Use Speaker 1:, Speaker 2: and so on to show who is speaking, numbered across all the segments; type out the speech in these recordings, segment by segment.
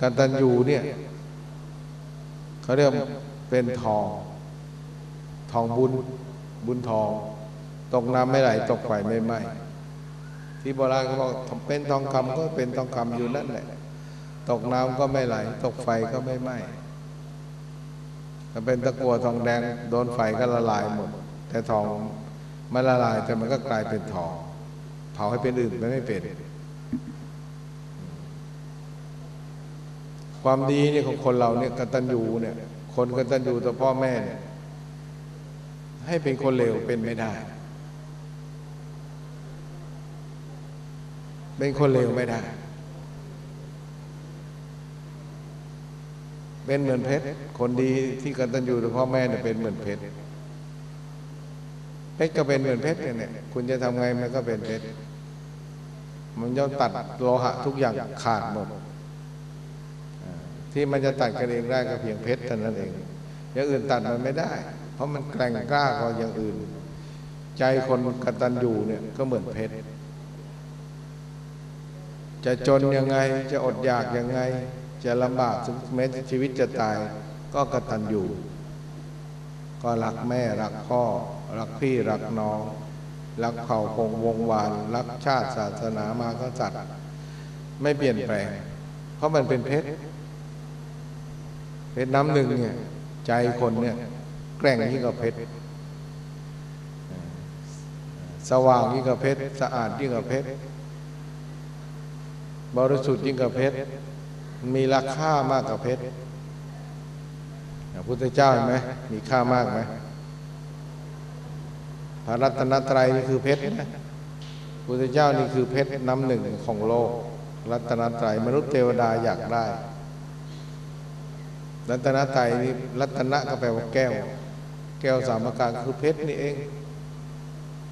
Speaker 1: กตัญญูเนี่ยเขาเรียกเป็นทอง ทองบุญบุญทอง ตกน้ำไม่ไหลตกไฟไม่ไหม้ที่โบราณเขาบอกเป็นทองคำก็เป็นทองคำอยู่นั่นแหละตกน้ำก็ไม่ไหล ตกไฟก็ไม่ไหม้ถ้าเป็นตะกั่วทองแดงโดนไฟก็ละลายหมด แต่ทองมันละลายแต่มันก็กลายเป็นทอง เผาให้เป็นอื่นมันไม่เป็น ความดีเนี่ยของคนเราเนี่ยกตัญญูเนี่ย คนกตัญญูต่อพ่อแม่เนี่ย ให้เป็นคนเลวเป็นไม่ได้ เป็นคนเลวไม่ได้ เป็นเหมือนเพชรคนดีที่กตัญญูต่อพ่อแม่เนี่ยเป็นเหมือนเพชรเพชรก็เป็นเหมือนเพชรเนี่ยคุณจะทำไงมันก็เป็นเพชรมันย่อมตัดโลหะทุกอย่างขาดหมด ที่มันจะตัดกันเองได้ก็เพียงเพชรเท่านั้นเอง อย่างอื่นตัดมันไม่ได้ เพราะมันแกร่งกล้ากว่าอย่างอื่น ใจคนกตัญญูเนี่ยก็เหมือนเพชรจะจนยังไงจะอดอยากยังไง จะลำบากถึงแม้ชีวิตจะตายก็กตัญญูก็รักแม่รักพ่อ รักพี่รักน้อง รักเผ่าพงวงวาน รักชาติศาสนามากษัตริย์ไม่เปลี่ยนแปลง เพราะมันเป็นเพชร เพชรน้ำหนึ่งเนี่ยใจคนเนี่ยแกร่งยิ่งกว่าเพชรสว่างยิ่งกว่าเพชรสะอาดยิ่งกว่าเพชรบริสุทธิ์ยิ่งกว่าเพชรมีราคามากกว่าเพชรพระพุทธเจ้าเห็นไหมมีค่ามากไหมพระรัตนตรัยนี่คือเพชรนะพุทธเจ้านี่คือเพชรน้ำหนึ่งของโลก รัตนตรัยมนุษย์เทวดาอยากได้ รัตนตรนี่รัตนะก็แปลว่าแก้ว แก้วสามประการคือเพชรนี่เอง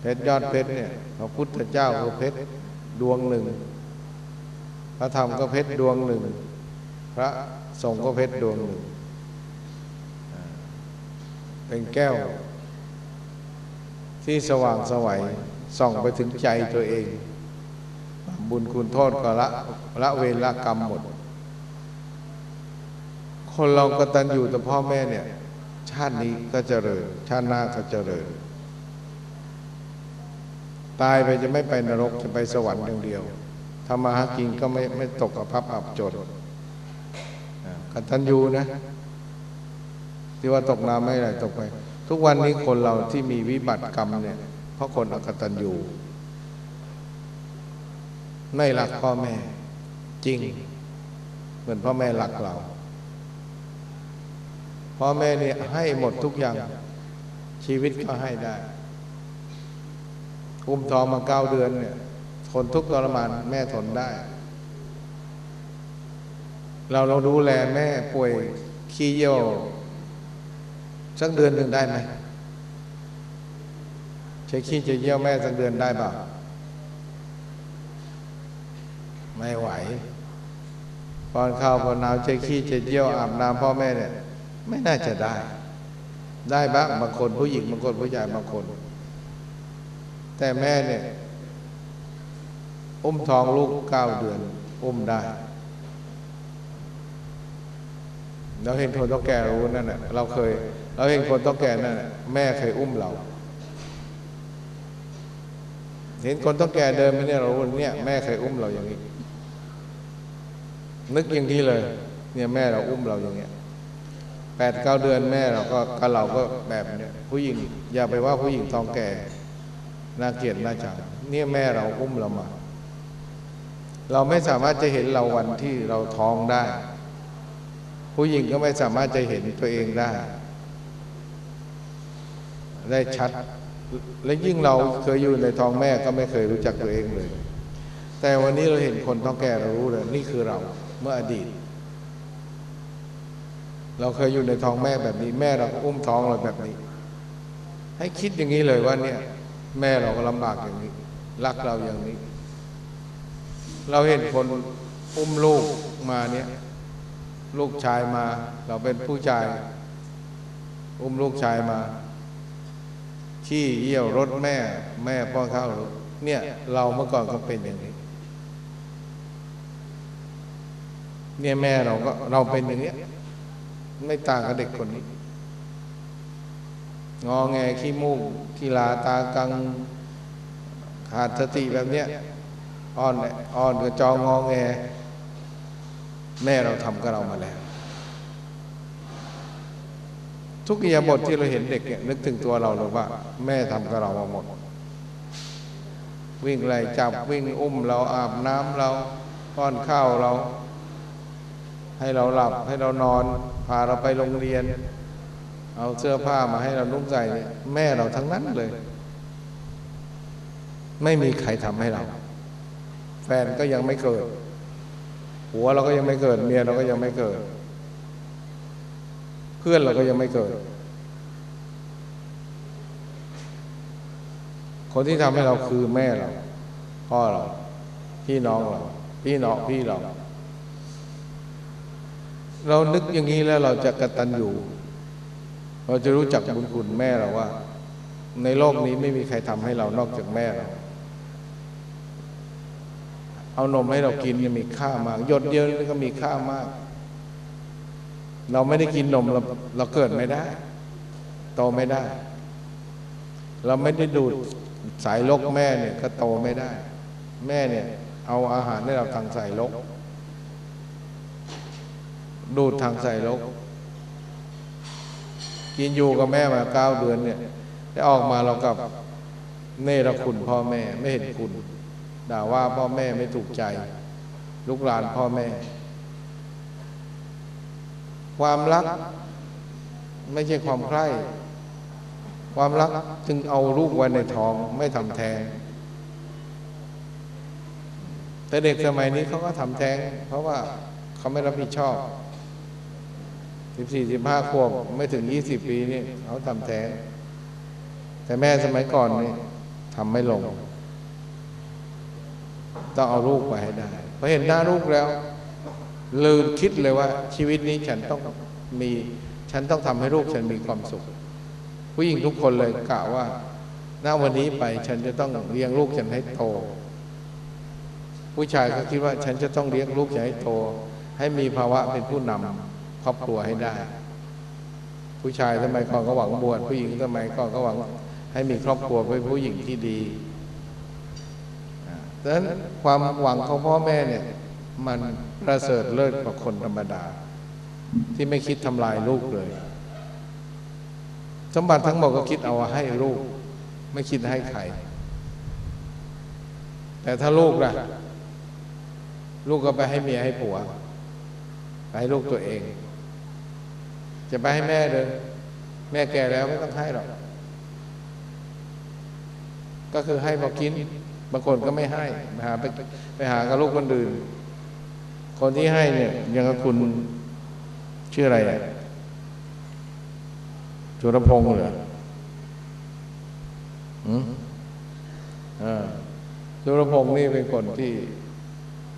Speaker 1: เพชรยอดเพชรเนี่ยพระพุทธเจ้าคือเพชรดวงหนึ่ง พระธรรมก็เพชรดวงหนึ่ง พระสงฆ์ก็เพชรดวงหนึ่ง เป็นแก้ว ที่สว่างสวัยส่องไปถึงใจตัวเอง บุญคุณโทษก็ละละเวรละกรรมหมด คนเรากตัญญูต่อพ่อแม่เนี่ย ชาตินี้ก็เจริญ ชาติหน้าก็เจริญ ตายไปจะไม่ไปนรกจะไปสวรรค์อย่างเดียวทำมาหากินก็ไม่ไม่ตกกับพับอับจนกตัญญูนะ ที่ว่าตกน้ำไม่ไหลตกไป ทุกวันนี้คนเราที่มีวิบัติกรรมเนี่ย เพราะคนอกตัญญูไม่รักพ่อแม่จริง เหมือนพ่อแม่รักเรา พ่อแม่เนี่ยให้หมดทุกอย่าง ชีวิตก็ให้ได้ อุ้มท้องมาเก้าเดือนเนี่ยทนทุกข์ทรมานแม่ทนได้ เราเราดูแลแม่ป่วยขี้เยี่ยวสักเดือนหนึ่งได้ไหมใช้ขี้จะเยี่ยวแม่สักเดือนได้เปล่าไม่ไหวป้อนข้าวป้อนน้ำใช้ขี้จะเยี่ยวอาบน้ำพ่อแม่เนี่ย ไม่น่าจะได้ ได้บ้างบางคนผู้หญิงบางคนผู้ชายบางคน แต่แม่เนี่ยอุ้มท้องลูกเก้าเดือน อุ้มได้เราเห็นคนต้องแก่รู้นั่นแหละเราเคย เราเห็นคนต้องแก่นั่นแหละแม่เคยอุ้มเรา เห็นคนต้องแก่เดินไปเนี่ยเราเนี่ยแม่เคยอุ้มเราอย่างนี้ นึกอย่างที่เลย เนี่ยแม่เราอุ้มเราอย่างเงี้ย แปดเก้าเดือนแม่เราก็กับเราก็แบบเนี้ยผู้หญิงอย่าไปว่าผู้หญิงท้องแก่น่าเกลียดน่าจังเนี่ยแม่เราอุ้มเรามา เราไม่สามารถจะเห็นเราวันที่เราท้องได้ ผู้หญิงก็ไม่สามารถจะเห็นตัวเองได้ ได้ชัด และยิ่งเราเคยอยู่ในท้องแม่ก็ไม่เคยรู้จักตัวเองเลย แต่วันนี้เราเห็นคนท้องแก่เรารู้เลยนี่คือเราเมื่ออดีต เราเคยอยู่ในท้องแม่แบบนี้ แม่เราอุ้มท้องเราแบบนี้ ให้คิดอย่างนี้เลยว่าเนี่ย แม่เราก็ลำบากอย่างนี้ รักเราอย่างนี้ เราเห็นคนอุ้มลูกมาเนี่ย ลูกชายมา เราเป็นผู้ชาย อุ้มลูกชายมาขี้เยี่ยวรถแม่ แม่ป้อนข้าวเนี่ย เราเมื่อก่อนก็เป็นอย่างนี้ เนี่ยแม่เราก็เราเป็นอย่างเนี้ย ไม่ต่างกับเด็กคนนี้ งอแงขี้มูกขี้ลาตากังขาดสติแบบเนี้ยอ่อนอ่อนกระจองงอแง แม่เราทำกับเรามาแล้ว ทุกอิยาบทที่เราเห็นเด็กเนี่ยนึกถึงตัวเราหรือว่า แม่ทำกับเรามาหมด วิ่งไล่จับวิ่งอุ้มเราอาบน้ำเราป้อนข้าวเรา ให้เราหลับให้เรานอนพาเราไปโรงเรียน เอาเสื้อผ้ามาให้เรานุ่งใส่เนี่ยแม่เราทั้งนั้นเลย ไม่มีใครทำให้เรา แฟนก็ยังไม่เกิดหัวเราก็ยังไม่เกิด เมียเราก็ยังไม่เกิด เพื่อนเราก็ยังไม่เกิด คนที่ทำให้เราคือแม่เราพ่อเรา พี่น้องเรา พี่น้องพี่เรา เรานึกอย่างนี้แล้วเราจะกระตันอยู่ เราจะรู้จักบุญคุณแม่เราว่า ในโลกนี้ไม่มีใครทำให้เรานอกจากแม่เรา เอานมให้เรากินยังมีค่ามากหยดเดียวนี่ก็มีค่ามาก เราไม่ได้กินนมเราเราเกิดไม่ได้โตไม่ได้ เราไม่ได้ดูดสายลกแม่เนี่ยก็โตไม่ได้ แม่เนี่ย เอาอาหารให้เราทางสายลก ดูดทางใสายลก กินอยู่กับแม่มาเก้าเดือนเนี่ยได้ออกมาเรากับเนรคุณพ่อแม่ไม่เห็นคุณ ด่าว่าพ่อแม่ไม่ถูกใจ ลูกหลานพ่อแม่ ความรัก ไม่ใช่ความใคร่ความรักจึงเอาลูกไว้ในท้องไม่ทำแท้งแต่เด็กสมัยนี้เขาก็ทำแท้ง เพราะว่าเขาไม่รับผิดชอบ สิบสี่สิบห้าขวบไม่ถึงยี่สิบปีนี่เขาทำแท้งแต่แม่สมัยก่อนนี่ทำไม่ลง ต้องเอาลูกไปให้ได้พอเห็นหน้าลูกแล้ว ลืมคิดเลยว่า ชีวิตนี้ฉันต้องมีฉันต้องทำให้ลูกฉันมีความสุข ผู้หญิงทุกคนเลยกะว่าหน้าวันนี้ไปฉันจะต้องเลี้ยงลูกฉันให้โต ผู้ชายก็คิดว่าฉันจะต้องเลี้ยงลูกฉันให้โต ให้มีภาวะเป็นผู้นำ ครอบครัวให้ได้ ผู้ชายสมัยก่อนก็หวังบวชผู้หญิงสมัยก่อนก็หวังให้มีครอบครัวเป็นผู้หญิงที่ดีดังนั้นความหวังของพ่อแม่เนี่ย มันประเสริฐเลิศกว่าคนธรรมดา ที่ไม่คิดทำลายลูกเลย สมบัติทั้งหมดก็คิดเอาให้ลูก ไม่คิดให้ใคร แต่ถ้าลูกล่ะ ลูกก็ไปให้เมียให้ผัว ไปให้ลูกตัวเอง จะไปให้แม่เลยแม่แก่แล้วไม่ต้องให้หรอก ก็คือให้พอกิน บางคนก็ไม่ให้ไปหาไปไปหากับลูกคนอื่น คนที่ให้เนี่ย ยังกับคุณชื่ออะไรอะจุรพงษ์เหรออืมอ่าจุรพงษ์นี่เป็นคนที่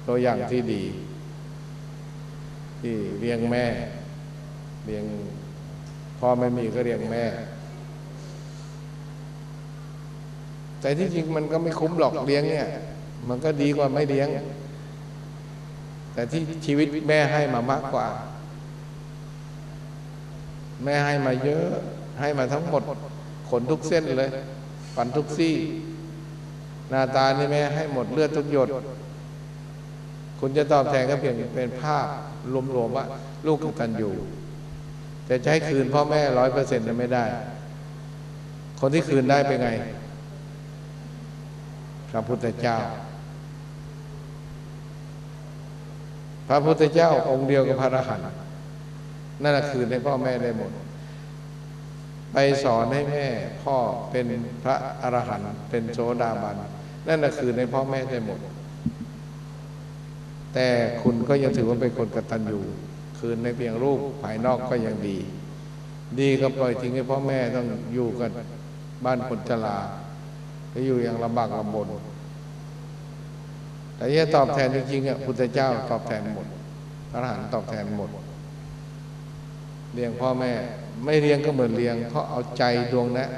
Speaker 1: ตัวอย่างที่ดี ที่เลี้ยงแม่ เลี้ยงพ่อไม่มีก็เลี้ยงแม่ แต่ที่จริงมันก็ไม่คุ้มหรอกเลี้ยงเนี่ย มันก็ดีกว่าไม่เลี้ยง แต่ที่ชีวิตแม่ให้มามากกว่า แม่ให้มาเยอะให้มาทั้งหมด ขนทุกเส้นเลยฟันทุกซี่ หน้าตานี่แม่ให้หมดเลือดทุกหยด คุณจะตอบแทนก็เพียงเป็นภาพรวมๆว่า ลูกกตันอยู่ แต่จะให้คืนพ่อแม่ร้อยเปอร์เซ็นต์ไม่ได้ คนที่คืนได้เป็นไง พระพุทธเจ้า พระพุทธเจ้าองค์เดียวกับพระอรหันต์นั่นแหะคือให้พ่อแม่ได้หมด ไปสอนให้แม่ พ่อเป็นพระอรหันต์เป็นโสดาบันนั่นแหะคือในพ่อแม่ได้หมด แต่คุณก็ยังถือว่าเป็นคนกตัญญู คืนในเพียงรูปภายนอกก็ยังดี ดีก็ปล่อยทิ้งให้พ่อแม่ต้องอยู่กันบ้านคนชราและอยู่อย่างลำบากลำบนแต่ที่ตอบแทนจริงๆอะพุทธเจ้าตอบแทนหมดพระอรหันต์ตอบแทนหมดเลี้ยงพ่อแม่ไม่เลี้ยงก็เหมือนเลี้ยงเพราะเอาใจดวงนะ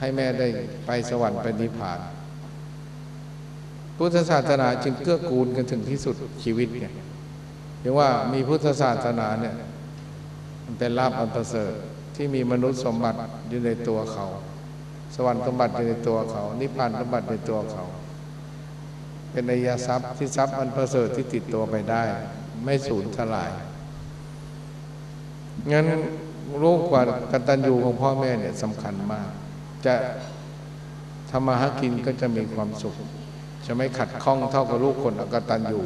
Speaker 1: ให้แม่ได้ไปสวรรค์ไปนิพพาน พุทธศาสนาจึงเกื้อกูลกันถึงที่สุดชีวิตไงยั งว่ามีพุทธศาสนาเนี่ยมันเป็นลาภอันประเสริฐที่มีมนุษย์สมบัติอยู่ในตัวเขา สวรรค์สมบัติอยู่ในตัวเขา นิพพานสมบัติในตัวเขา เป็นอริยทรัพย์ที่ทรัพย์อันประเสริฐที่ติดตัวไปได้ ไม่สูญทลายงั้นรู้กว่ากตัญญูของพ่อแม่เนี่ยสำคัญมาก จะทำมาหากินก็จะมีความสุข จะไม่ขัดข้องเท่ากับลูกคนอกตัญญู